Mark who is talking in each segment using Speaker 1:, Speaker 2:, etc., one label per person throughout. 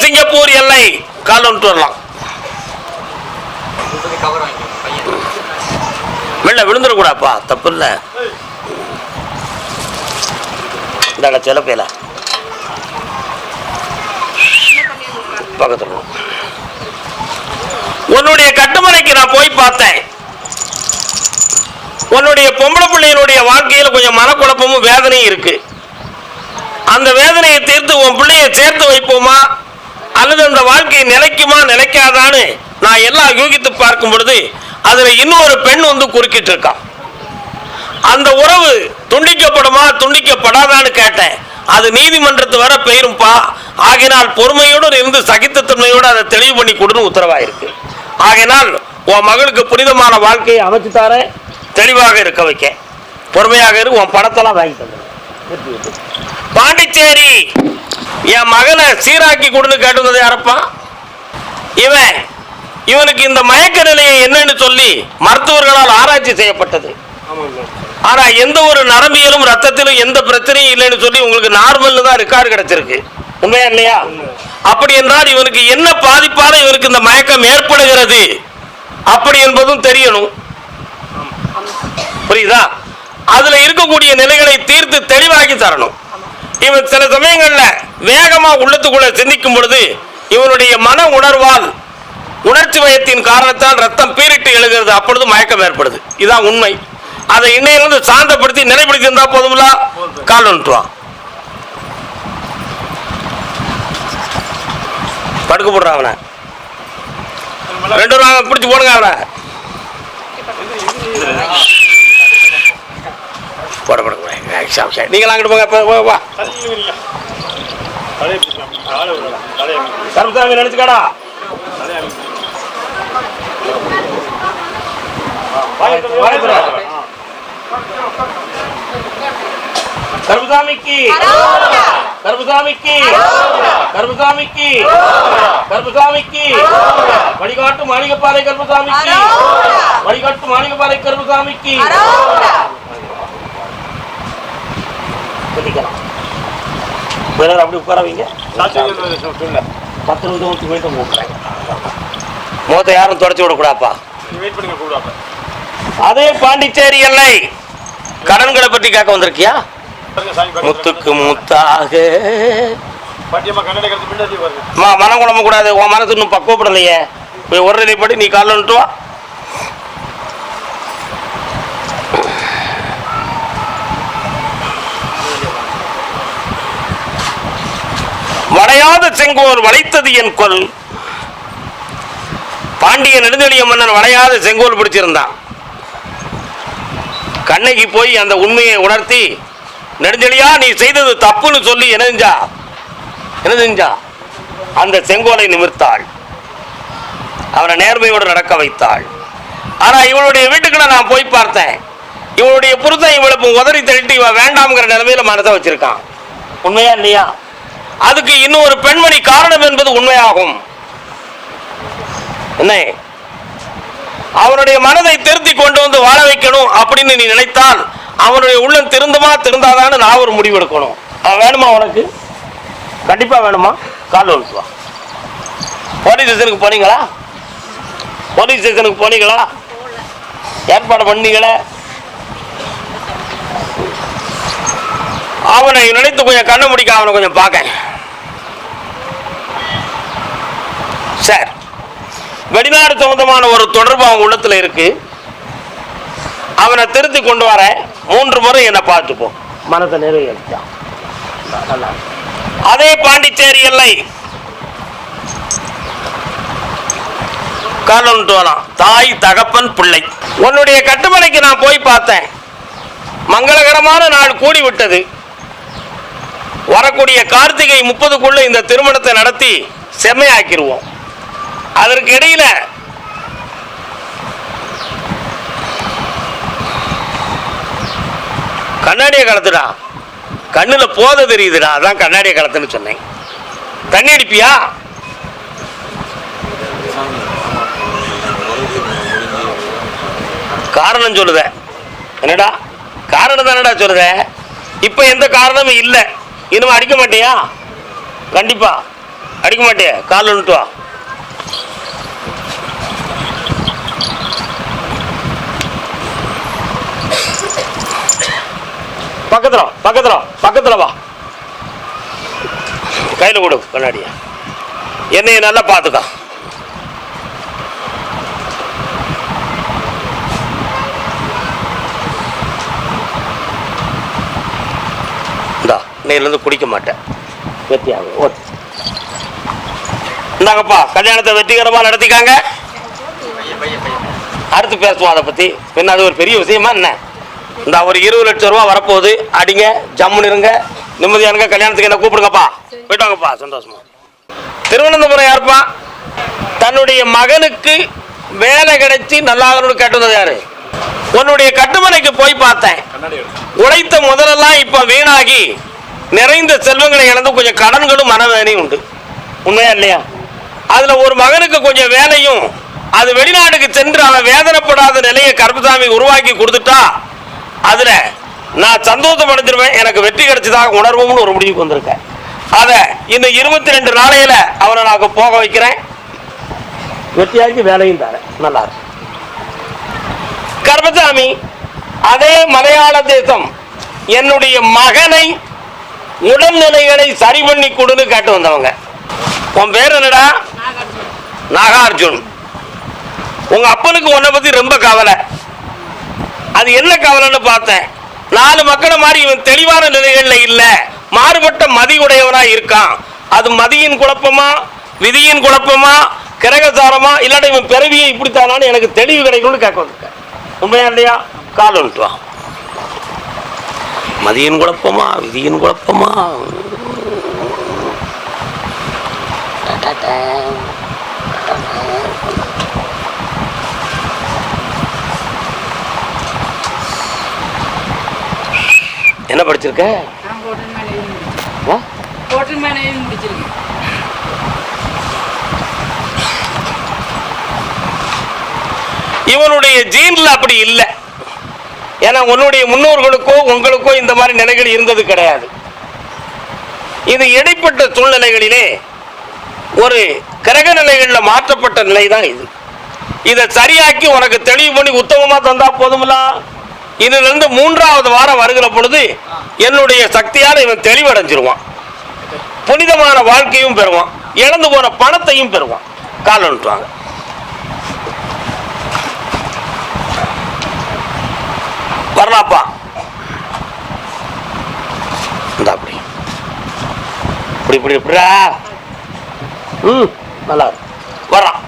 Speaker 1: Singapore எல்லை. கால் வந்துட்டு வரலாம்.
Speaker 2: கவர்
Speaker 1: வெளில விழுந்துடக்கூடாப்பா தப்பு இல்லை இந்தாடா செலப்பையில. பேல பக்கத்தில் உன்னுடைய கட்டுமனைக்கு நான் போய் பார்த்தேன். உன்னுடைய பொம்பளை பிள்ளையினுடைய வாழ்க்கையில் கொஞ்சம் மனக்குழப்பமும் வேதனையும் இருக்கு. அந்த வேதனையை தீர்த்து உன் பிள்ளையை சேர்த்து வைப்போமா? வாழ்க்கை நிலைக்குமா நிலைக்காதான்னு நான் எல்லாம் யூகித்து பார்க்கும் பொழுது அதில் இன்னொரு பெண் வந்து குறுக்கிட்டு இருக்கான் அந்த உறவு துண்டிக்கப்படுமா துண்டிக்கப்படாதான்னு கேட்டேன். அது நீதிமன்றத்து வர பெயரும்பா. ஆகினால் பொறுமையோடு இருந்து சகித்தத்தன்மையோடு அதை தெளிவு பண்ணி கொடுன்னு உத்தரவாயிருக்கு. ஆகினால் உன் மகளுக்கு புனிதமான வாழ்க்கையை அமைச்சு தரேன். தெளிவாக இருக்க வைக்க பொறுமையாக இரு உன் பணத்தெல்லாம் வாங்கி தந்துடுறேன் பாண்டிச்சேரி! என் மகனை சீராக்கி கொடுன்னு கேட்டுனது அரப்பான் இவன் இவனுக்கு இந்த மயக்க நிலையை என்னன்னு சொல்லி மருத்துவர்களால் ஆராய்ச்சி செய்யப்பட்டது. ஆனா எந்த ஒரு நரம்பியலும் ரத்தத்திலும் எந்த பிரச்சனையும் இல்லைன்னு சொல்லி உங்களுக்கு நார்மல் தான் ரெக்கார்டு கிடைச்சிருக்கு. உண்மையா இல்லையா? அப்படி என்றால் இவனுக்கு என்ன பாதிப்பால இவனுக்கு இந்த மயக்கம் ஏற்படுகிறது? அப்படி என்பதும் தெரியணும். புரியுதா? அதுல இருக்கக்கூடிய நிலைகளை தீர்த்து தெளிவாக்கி தரணும். இவன் சில சமயங்கள்ல வேகமாக உள்ளத்துக்குள்ள சிந்திக்கும் பொழுது இவனுடைய மன உணர்வால் உணர்ச்சி வயத்தின் காரணத்தால் ரத்தம் பீரிட்டு எழுகிறது. அப்பொழுது மயக்கம் ஏற்படுது. இதான் உண்மை. அதை இன்னையிலிருந்து சாந்தப்படுத்தி நிலைப்படுத்தி இருந்தா போதும்ல? கால் ஒன்றுவான் படுக்க போடுறான் அவனை. ரெண்டு ரூபா பிடிச்சி போடுங்க அவனை. போட போட நீங்கள் அங்கிட்டு போங்க. கருமசாமி நினைச்சுக்காடா. கருமசாமிக்கு கருமசாமிக்கு கருமசாமிக்கு கருமசாமிக்கு வழிகாட்டு மாளிகைப்பாறை கருமசாமிக்கு வழிகாட்டு மாளிகைப்பாறை கருமசாமிக்கு சொல்லிக்கலாம். வேற அப்படி உட்காரவீங்க பத்து நிமிஷம் ஊற்றி போயிட்டு கூப்பிட்றேன் முகத்தை யாரும் தொடச்சி விடக்கூடாப்பா
Speaker 3: வெயிட் பண்ணுங்க கூடாப்ப
Speaker 1: அதே பாண்டிச்சேரி எல்லை. கடன்களை பத்தி கேட்க வந்திருக்கியா. முத்துக்கு முத்தாக. மனம் குழம்ப கூடாது. உன் மனசு இன்னும் பக்குவப்படலையே. போய் ஒரு நிலைப்படி நீ காலில் வந்துட்டு வா. வளையாத செங்கோல் வளைத்தது என் கொல். பாண்டிய நெடுந்தெளிய மன்னன் வளையாத செங்கோல் பிடிச்சிருந்தான். கண்ணகி போய் அந்த உண்மையை உணர்த்தி நெடுஞ்செழியா நீ செய்தது தப்புன்னு சொல்லி என்ன செஞ்சா? என்ன செஞ்சா? அந்த செங்கோலை நிமிர்த்தாள். அவனை நேர்மையோடு நடக்க வைத்தாள். ஆனால் இவளுடைய வீட்டுக்குள்ள நான் போய் பார்த்தேன். இவளுடைய புருஷன் இவளுக்கு உதறி தள்ளிட்டு இவன் வேண்டாம்ங்கிற நிலைமையில மனதை வச்சிருக்கான். உண்மையா இல்லையா? அதுக்கு இன்னும் ஒரு பெண்மணி காரணம் என்பது உண்மையாகும். என்ன? அவனுடைய மனதை திருத்தி கொண்டு வந்து வாழ வைக்கணும் அப்படின்னு நீ நினைத்தால் அவனுடைய உள்ளம் திருந்துமா திருந்தாதான்னு நான் ஒரு முடிவு எடுக்கணும். அவன் வேணுமா உனக்கு? கண்டிப்பா வேணுமா? கால் ஒழுத்து போலீஸ் ஸ்டேஷனுக்கு போனீங்களா? போலீஸ் ஸ்டேஷனுக்கு போனீங்களா? ஏற்பாடு பண்ணீங்களே? அவனை நினைத்து கொஞ்சம் கண்ணை முடிக்க அவனை கொஞ்சம் பார்க்க. சார் வெளிநாடு சம்பந்தமான ஒரு தொடர்பு அவன் உள்ளத்தில் இருக்கு. அவனை திருத்தி கொண்டு வர மூன்று முறை என்னை பார்த்துப்போம். மனத்தை நிறைவேற்றான் அதே பாண்டிச்சேரி எல்லை காரணம் வரலாம் தாய் தகப்பன் பிள்ளை. உன்னுடைய கட்டுமனைக்கு நான் போய் பார்த்தேன். மங்களகரமான நாள் கூடி விட்டது வரக்கூடிய கார்த்திகை முப்பதுக்குள்ள இந்த திருமணத்தை நடத்தி செம்மையாக்கிடுவோம் அதற்கு இடையில கண்ணாடியை கலத்துடா. கண்ணில் போத தெரியுதுடா. அதான் கண்ணாடியை கலத்துன்னு சொன்னேன். தண்ணி அடிப்பியா? காரணம் சொல்லுத. என்னடா? காரணம் தானடா சொல்லுத. இப்போ எந்த காரணமும் இல்லை. இனிமே அடிக்க மாட்டியா? கண்டிப்பா. அடிக்க மாட்டியா? கால் விட்டு வா. பக்கத்தில் பக்கத்தில் பக்கத்தில் வா, கையில் கொடு கண்ணாடிய. என்னையை நல்லா பார்த்துக்கோ இந்தா குடிக்க மாட்டேன். வெற்றியாகும் ஓட்டு இந்தாங்கப்பா கல்யாணத்தை வெற்றிகரமாக நடத்திக்காங்க. அடுத்து பேசுவோம் அதை பற்றி பின்ன அது ஒரு பெரிய விஷயமா என்ன? இந்த ஒரு இருபது லட்சம் ரூபா வரப்போகுது. அடிங்க ஜம்முன்னு இருங்க. நிம்மதியானுங்க கல்யாணத்துக்கு என்ன கூப்பிடுங்கப்பா. போயிட்டு வாங்கப்பா சந்தோஷமா. திருவனந்தபுரம் யாருப்பா? தன்னுடைய மகனுக்கு வேலை கிடைச்சி நல்லாகணும்னு கேட்டது யாரு? உன்னுடைய கட்டுமனைக்கு போய் பார்த்தேன். உழைத்த முதலெல்லாம் இப்ப வீணாகி நிறைந்த செல்வங்களை இழந்து கொஞ்சம் கடன்களும் மனவேதனையும் உண்டு. உண்மையா இல்லையா? அதுல ஒரு மகனுக்கு கொஞ்சம் வேலையும் அது வெளிநாட்டுக்கு சென்று அவன் வேதனைப்படாத நிலையை கருப்பசாமி உருவாக்கி கொடுத்துட்டா அதுல நான் சந்தோஷம் அடைஞ்சிருவேன் எனக்கு வெற்றி கிடைச்சதாக உணர்வும்னு ஒரு முடிவுக்கு வந்திருக்கேன். அத இந்த இருபத்தி ரெண்டு நாளையில அவனை நான் போக வைக்கிறேன். வெற்றியாக்கி வேலையும் தரேன். நல்லா இருக்கு. கர்மசாமி அதே மலையாள தேசம் என்னுடைய மகனை உடல்நிலைகளை சரி பண்ணி கொடுன்னு கேட்டு வந்தவங்க. உன் பேர் என்னடா? நாகார்ஜுன். உங்க அப்பனுக்கு உன்னை பத்தி ரொம்ப கவலை. அது என்ன கவலைன்னு பார்த்தேன். நாலு மக்களை மாதிரி இவன் தெளிவான நிலைகள்ல இல்லை. மாறுபட்ட மதி உடையவனா இருக்கான். அது மதியின் குழப்பமா? விதியின் குழப்பமா? கிரகசாரமா? இல்லாட்டி இவன் பிறவியை இப்படித்தானான்னு எனக்கு தெளிவு கிடைக்கும்னு கேட்க வந்திருக்கேன். உண்மையா இல்லையா? கால் வந்துட்டு மதியின் குழப்பமா? விதியின் குழப்பமா? என்ன படிச்சிருக்க?
Speaker 2: நான் ஹோட்டல் ஹோட்டல்
Speaker 1: இவனுடைய ஜீன்ல அப்படி இல்லை. ஏன்னா உன்னுடைய முன்னோர்களுக்கோ உங்களுக்கோ இந்த மாதிரி நிலைகள் இருந்தது கிடையாது. இது இடைப்பட்ட சூழ்நிலைகளிலே ஒரு கிரக நிலைகளில் மாற்றப்பட்ட நிலை தான் இது. இதை சரியாக்கி உனக்கு தெளிவு பண்ணி உத்தமமாக தந்தா போதுமில்ல இதுலேருந்து மூன்றாவது வாரம் வருகிற பொழுது என்னுடைய சக்தியால் இவன் தெளிவடைஞ்சிருவான். புனிதமான வாழ்க்கையும் பெறுவான். இழந்து போன பணத்தையும் பெறுவான். கால் வரலாப்பா இந்த அப்படி இப்படி இப்படி இப்படிடா. ம் நல்லா வர்றான்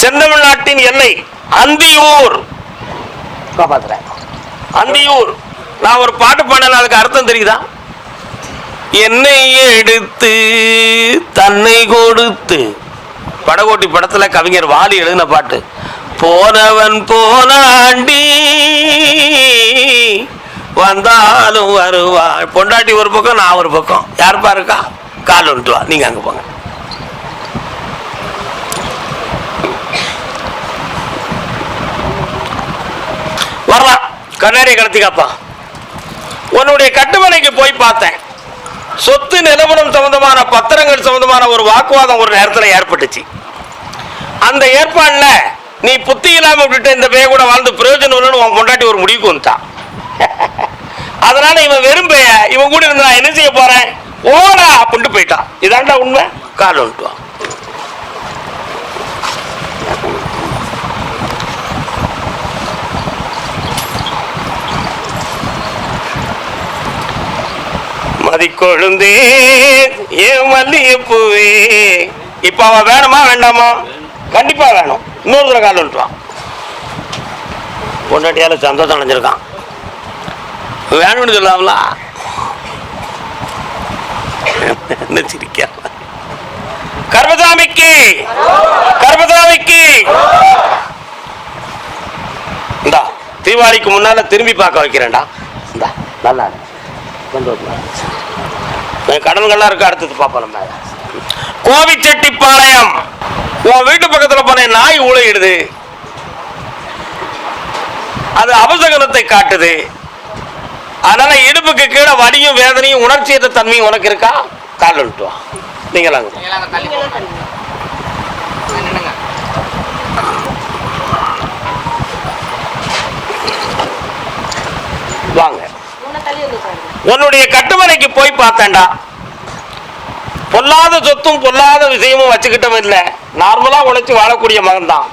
Speaker 1: செந்தமிழ்நாட்டின் எல்லை அந்தியூர். காப்பாத்துறேன். அந்தியூர். நான் ஒரு பாட்டு பாடின அதுக்கு அர்த்தம் தெரியுதா? என்னை எடுத்து தன்னை கொடுத்து. படகோட்டி படத்துல கவிஞர் வாலி எழுதின பாட்டு போனவன் போனாண்டி வந்தாலும் வருவா. பொண்டாட்டி ஒரு பக்கம் நான் ஒரு பக்கம். யாருப்பா இருக்கா? கால் வந்துட்டு வா. நீங்க அங்க போங்க. வரலாம் கண்ணாடி கடத்திக்காப்பா உன்னுடைய கட்டுமனைக்கு போய் பார்த்தேன். சொத்து நிலவரம் சம்பந்தமான பத்திரங்கள் சம்பந்தமான ஒரு வாக்குவாதம் ஒரு நேரத்தில் ஏற்பட்டுச்சு. அந்த ஏற்பாடுல நீ புத்தி இல்லாம விட்டுட்டு இந்த பேய கூட வாழ்ந்து பிரயோஜனம் இல்லைன்னு உன் பொண்டாட்டி ஒரு முடிவுக்கு வந்துட்டான் அதனால இவன் வெறும் பேய இவன் கூட இருந்தா என்ன செய்ய போறேன்? ஓடா அப்படின்ட்டு போயிட்டான். இதாண்டா உண்மை? கால் வந்துட்டுவான் மதிக்கொழுந்தே ஏன் மல்லிகைப்பூவே. இப்ப அவ வேணுமா வேண்டாமா? கண்டிப்பா வேணும். இன்னொரு தடவை கால் வந்துட்டு வா. சந்தோஷம் அடைஞ்சிருக்கான். வேணும்னு சொல்லாமல? என்ன சிரிக்க? கர்மசாமிக்கு! கர்மசாமிக்கு! இந்தா தீபாவளிக்கு முன்னால திரும்பி பார்க்க வைக்கிறேன்டா. இந்தா நல்லா கடன்கள்லாம் இருக்கு? அடுத்தது பார்ப்போம் நம்ம. கோவிச்செட்டிப்பாளையம் உன் வீட்டு பக்கத்துல போன நாய் ஊழையிடுது. அது அபசகனத்தை காட்டுது. அதனால இடுப்புக்கு கீழே வடிய வலியும் வேதனையும் உணர்ச்சியற்ற தன்மையும் உனக்கு இருக்கா? கால் விட்டு வா நீங்களாங்க
Speaker 4: நீங்களாங்க தள்ளி போங்க. நின்னுங்க
Speaker 1: வாங்க உன்னுடைய கட்டுமனைக்கு போய் பார்த்தேன்டா. பொல்லாத சொத்தும் பொல்லாத விஷயமும் வச்சுக்கிட்டவன் இல்லை. நார்மலா உழைச்சு வாழக்கூடிய மகன் தான்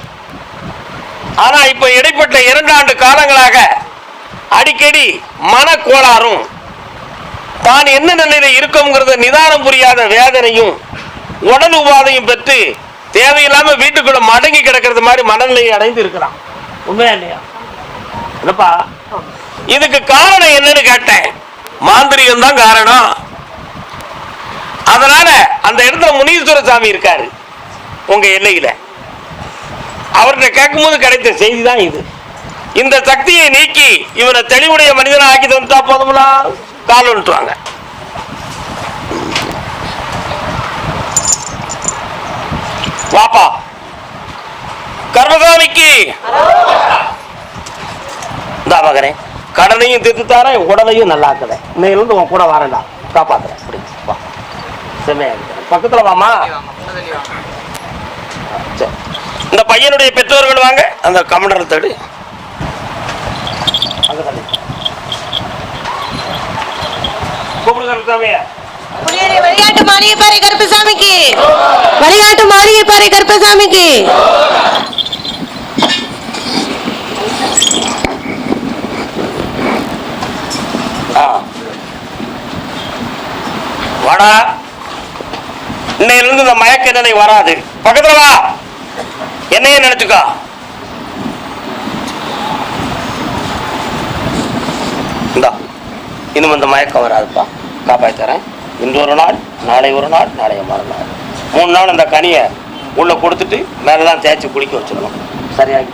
Speaker 1: ஆனா இப்ப இடைப்பட்ட இரண்டு ஆண்டு காலங்களாக அடிக்கடி மனக்கோளாறும் தான் என்ன நிலையில இருக்கோங்கிறத நிதானம் புரியாத வேதனையும் உடல் உபாதையும் பெற்று தேவையில்லாம வீட்டுக்குள்ள மடங்கி கிடக்கிறது மாதிரி மனநிலையை அடைந்து இருக்கிறான். உண்மையா இல்லையா? என்னப்பா? இதுக்கு காரணம் என்னன்னு கேட்டேன். மாந்திரிகம் தான் காரணம். அதனால அந்த இடத்துல முனீஸ்வர சாமி இருக்காரு. உங்க எல்லையில அவர்கிட்ட கேட்கும்போது கிடைத்த செய்தி தான் இது. இந்த சக்தியை நீக்கி இவனை தெளிவுடைய மனிதனை ஆக்கி தந்தா போதுங்களா கால் வந்துட்டுவாங்க வாப்பா. கர்மசாமிக்கு இந்த மகனே கடனையும் தீர்த்து தரேன் உடலையும் நல்லா இருக்கிறேன் இன்னையிலிருந்து உன் கூட வரேன்டா. காப்பாத்துறேன். அப்படி வா. செம்மையா பக்கத்துல வாமா
Speaker 4: தள்ளி வாங்க முன்ன தள்ளி வாங்க
Speaker 1: சரி. இந்த பையனுடைய பெற்றோர்கள் வாங்க. அந்த கமண்டரை தேடு.
Speaker 5: புளியரை வழிகாட்டு மாரியப்பாறை கருப்பசாமிக்கு வழிகாட்டு மாரியப்பாறை கருப்பசாமிக்கு
Speaker 1: ஆ. வாடா. இன்னையிலிருந்து இந்த மயக்க நிலை வராது. பக்கத்துல வா. என்னையே நினைச்சுக்கோ. இந்தா இனிமே இந்த மயக்கம் வராதுப்பா. காப்பாத்தி தரேன். இன்று ஒரு நாள் நாளை ஒரு நாள் நாளைய மறுநாள். மூணு நாள் இந்த கனியை உள்ள கொடுத்துட்டு மேலதான் தேய்ச்சி குளிக்க வச்சிடணும். சரியாகி.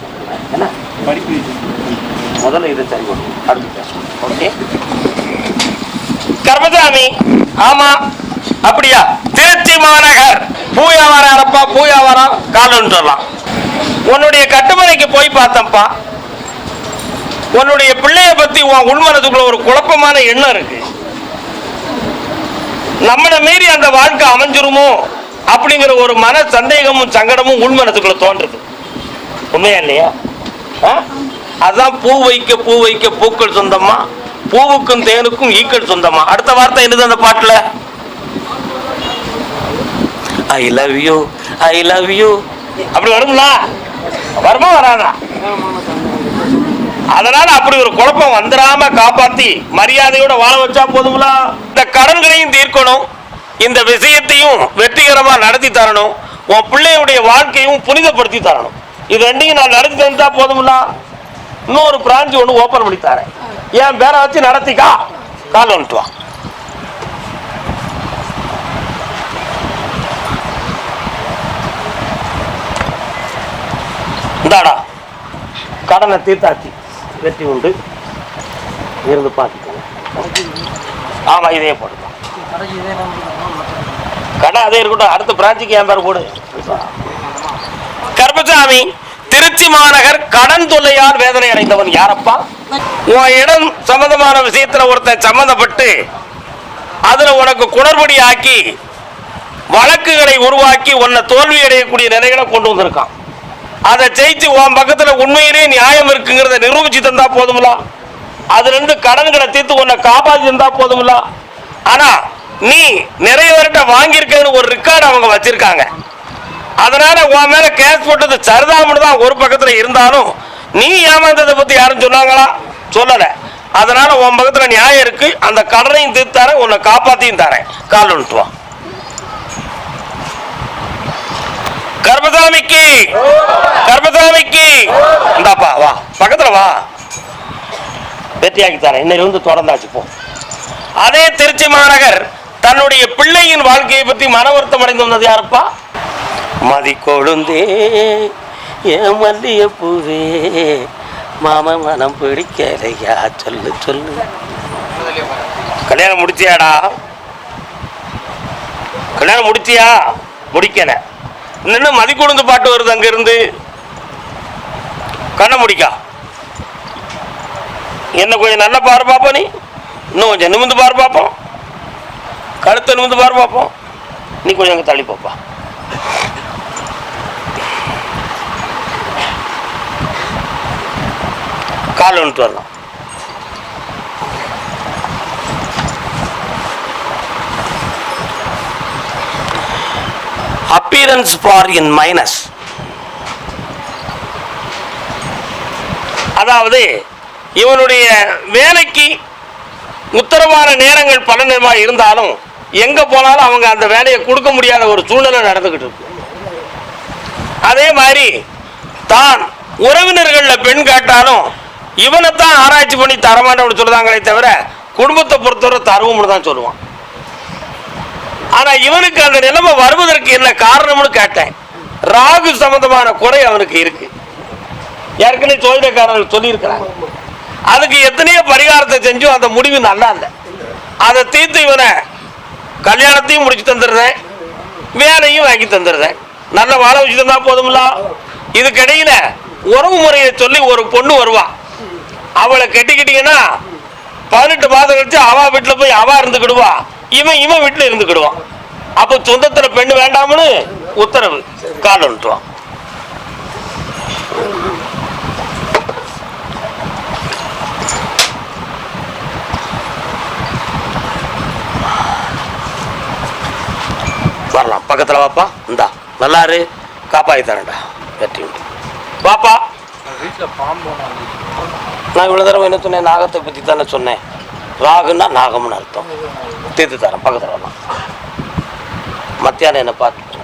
Speaker 1: என்ன? முதல்ல இதை சரி பண்ணும் அடுத்து பேசுவோம் ஓகே? கர்மசாமி ஆமா. அப்படியா? திருச்சி மாநகர். பூயாவரம் அரப்பா பூயாவரம். காலன்னு சொல்லலாம் உன்னுடைய கட்டுமனைக்கு போய் பார்த்தப்பா உன்னுடைய பிள்ளைய பத்தி உன் உள்மனதுக்குள்ள ஒரு குழப்பமான எண்ணம் இருக்கு. நம்மளை மீறி அந்த வாழ்க்கை அமைஞ்சிருமோ அப்படிங்கிற ஒரு மன சந்தேகமும் சங்கடமும் உள்மனத்துக்குள்ள தோன்றுது. உண்மையா இல்லையா? ஆ? அதான் பூ வைக்க பூ வைக்க பூக்கள் சொந்தமா? பூவுக்கும் தேனுக்கும் ஈக்கள் சொந்தமா? அடுத்த வார்த்தை என்னது அந்த பாட்டுல? I love you I love you அப்படி வரும்ல? வருமா வராதா? அதனால அப்படி ஒரு குழப்பம் வந்துடாம காப்பாத்தி மரியாதையோட வாழ வச்சா போதுங்களா இந்த கடன்களையும் தீர்க்கணும். இந்த விஷயத்தையும் வெற்றிகரமா நடத்தி தரணும். உன் பிள்ளையுடைய வாழ்க்கையும் புனிதப்படுத்தி தரணும். இது ரெண்டையும் நான் நடத்தி தந்தா போதுங்களா இன்னொரு பிரான்ச் ஒன்று ஓப்பன் பண்ணி தரேன். என் பேரை வச்சு நடத்திக்கா? கால் வந்துட்டு இந்தாடா. கடனை தீர்த்தாச்சு. வெற்றி உண்டு. இருந்து பார்த்துக்கோங்க. ஆமாம் இதே போட்டுக்கலாம் கடை அதே இருக்கட்டும். அடுத்த பிரான்ச்சுக்கு என் பேர் போடு. கர்பசாமி திருச்சி மாநகர் கடன் தொல்லையால் வேதனை அடைந்தவன் யாரப்பா? உன் இடம் சம்பந்தமான விஷயத்துல ஒருத்தன் சம்மந்தப்பட்டு அதுல உனக்கு குணர்படி ஆக்கி வழக்குகளை உருவாக்கி உன்னை தோல்வி அடையக்கூடிய நிலைகளை கொண்டு வந்திருக்கான். அதை ஜெயிச்சு உன் பக்கத்துல உண்மையிலேயே நியாயம் இருக்குங்கிறத நிரூபிச்சு தந்தா போதுங்களா அதுல இருந்து கடன்களை தீர்த்து உன்னை காப்பாத்தி தந்தா போதுங்களா ஆனா நீ நிறைய பேர்கிட்ட வாங்கியிருக்கன்னு ஒரு ரெக்கார்டு அவங்க வச்சிருக்காங்க. அதனால உன் மேல கேஸ் போட்டது சரிதாமனு தான் ஒரு பக்கத்துல இருந்தாலும் நீ ஏமாந்ததை பத்தி யாரும் சொன்னாங்களா? சொல்லல. அதனால உன் பக்கத்துல நியாயம் இருக்கு. அந்த கடனையும் தீர்த்து தரேன் உன்னை காப்பாத்தியும் தரேன். கால் வந்துட்டு வா கர்மசாமிக்கு. இந்தாப்பா வா. பக்கத்துல வா. வெற்றியாக்கி தரேன். இன்னைக்கு வந்து தொடர்ந்தாச்சு போ. அதே திருச்சி மாநகர் தன்னுடைய பிள்ளையின் வாழ்க்கையை பற்றி மன வருத்தம் அடைந்து வந்தது யாருப்பா? மதி கொழுந்தே என் மல்லிய பூவே மாம மனம் பிடிக்கலையா? சொல்லு சொல்லு. கல்யாணம் முடிச்சியாடா? கல்யாணம் முடிச்சியா? முடிக்கல. இன்னும் மதிக்குழுந்து பாட்டு வருது அங்கிருந்து. கண்ண கண்ணை முடிக்கா. என்ன கொஞ்சம் நல்லா பாரு பார்ப்போம் நீ. இன்னும் கொஞ்சம் நிமிந்து பாரு பார்ப்போம் கழுத்தை நிமிந்து பாரு பார்ப்போம் நீ கொஞ்சம் அங்கே தள்ளி பார்ப்பா கால் வந்துட்டு வரலாம். Appearance for in minus. அதாவது இவனுடைய வேலைக்கு உத்தரவான நேரங்கள் பல நேரமாக இருந்தாலும் எங்க போனாலும் அவங்க அந்த வேலையை கொடுக்க முடியாத ஒரு சூழ்நிலை நடந்துகிட்டு இருக்கு. அதே மாதிரி தான் உறவினர்களில் பெண் கேட்டாலும் இவனைத்தான் ஆராய்ச்சி பண்ணி தரமாட்டோம்னு சொல்லுதாங்களே தவிர குடும்பத்தை பொறுத்தவரை தருவோம்னு தான் சொல்லுவான். ஆனா இவனுக்கு அந்த நிலைமை வருவதற்கு என்ன காரணம்னு கேட்டேன். ராகு சம்பந்தமான குறை அவனுக்கு இருக்கு. ஏற்கனவே ஜோதிடக்காரர்கள் சொல்லியிருக்கிறாங்க. அதுக்கு எத்தனையோ பரிகாரத்தை செஞ்சும் அந்த முடிவு நல்லா இல்லை. அதை தீர்த்து இவனை கல்யாணத்தையும் முடிச்சு தந்துடுறேன் வேலையும் வாங்கி தந்துடுறேன். நல்ல வாழ வச்சு தந்தா போதும்ல? இதுக்கிடையில உறவு முறையை சொல்லி ஒரு பொண்ணு வருவா. அவளை கட்டிக்கிட்டீங்கன்னா பதினெட்டு மாதம் கழிச்சு அவா வீட்டில் போய் அவா இருந்துக்கிடுவா. இவன் இவன் வீட்டில் இருந்துக்கிடுவான். அப்போ சொந்தத்துல பெண்ணு வேண்டாம்னு உத்தரவு. கால் வந்துட்டுவான் வரலாம். பக்கத்தில் வாப்பா. இந்தா. நல்லா இரு காப்பாற்றி தரேன்டா. வெற்றி உண்டு வாப்பா. நான் இவ்வளோ தடவை என்ன சொன்னேன்? நாகத்தை பற்றி தானே சொன்னேன். ராகுன்னா நாகம்னு அர்த்தம். தீர்த்து தரேன். பக்கத்தில் வரலாம் மத்தியானம் என்னை பார்த்து